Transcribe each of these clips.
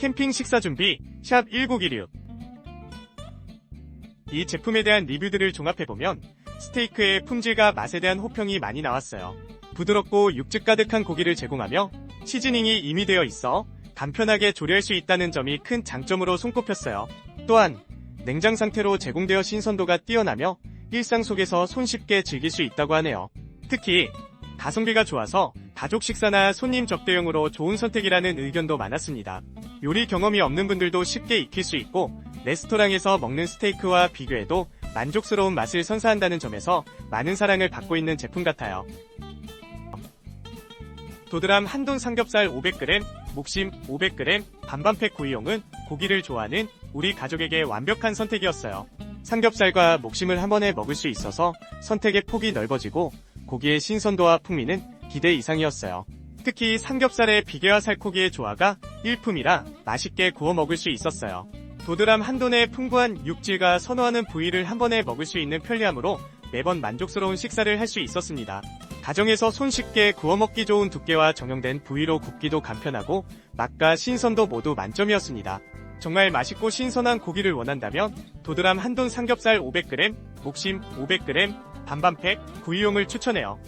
캠핑 식사 준비 샵 1916. 이 제품에 대한 리뷰들을 종합해보면 스테이크의 품질과 맛에 대한 호평이 많이 나왔어요. 부드럽고 육즙 가득한 고기를 제공하며 시즈닝이 이미 되어 있어 간편하게 조리할 수 있다는 점이 큰 장점으로 손꼽혔어요. 또한 냉장 상태로 제공되어 신선도가 뛰어나며 일상 속에서 손쉽게 즐길 수 있다고 하네요. 특히 가성비가 좋아서 가족 식사나 손님 접대용으로 좋은 선택이라는 의견도 많았습니다. 요리 경험이 없는 분들도 쉽게 익힐 수 있고 레스토랑에서 먹는 스테이크와 비교해도 만족스러운 맛을 선사한다는 점에서 많은 사랑을 받고 있는 제품 같아요. 도드람 한돈 삼겹살 500g, 목심 500g, 반반팩 구이용은 고기를 좋아하는 우리 가족에게 완벽한 선택이었어요. 삼겹살과 목심을 한 번에 먹을 수 있어서 선택의 폭이 넓어지고 고기의 신선도와 풍미는 기대 이상이었어요. 특히 삼겹살의 비계와 살코기의 조화가 일품이라 맛있게 구워 먹을 수 있었어요. 도드람 한돈의 풍부한 육질과 선호하는 부위를 한 번에 먹을 수 있는 편리함으로 매번 만족스러운 식사를 할 수 있었습니다. 가정에서 손쉽게 구워 먹기 좋은 두께와 정형된 부위로 굽기도 간편하고 맛과 신선도 모두 만점이었습니다. 정말 맛있고 신선한 고기를 원한다면 도드람 한돈 삼겹살 500g, 목심 500g, 반반팩, 구이용을 추천해요.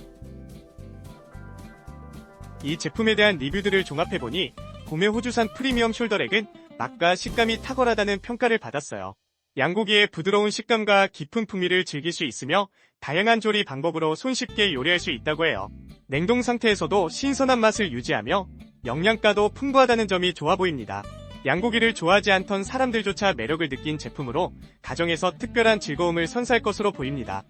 이 제품에 대한 리뷰들을 종합해보니 구매 호주산 프리미엄 숄더렉은 맛과 식감이 탁월하다는 평가를 받았어요. 양고기의 부드러운 식감과 깊은 풍미를 즐길 수 있으며 다양한 조리 방법으로 손쉽게 요리할 수 있다고 해요. 냉동 상태에서도 신선한 맛을 유지하며 영양가도 풍부하다는 점이 좋아 보입니다. 양고기를 좋아하지 않던 사람들조차 매력을 느낀 제품으로 가정에서 특별한 즐거움을 선사할 것으로 보입니다.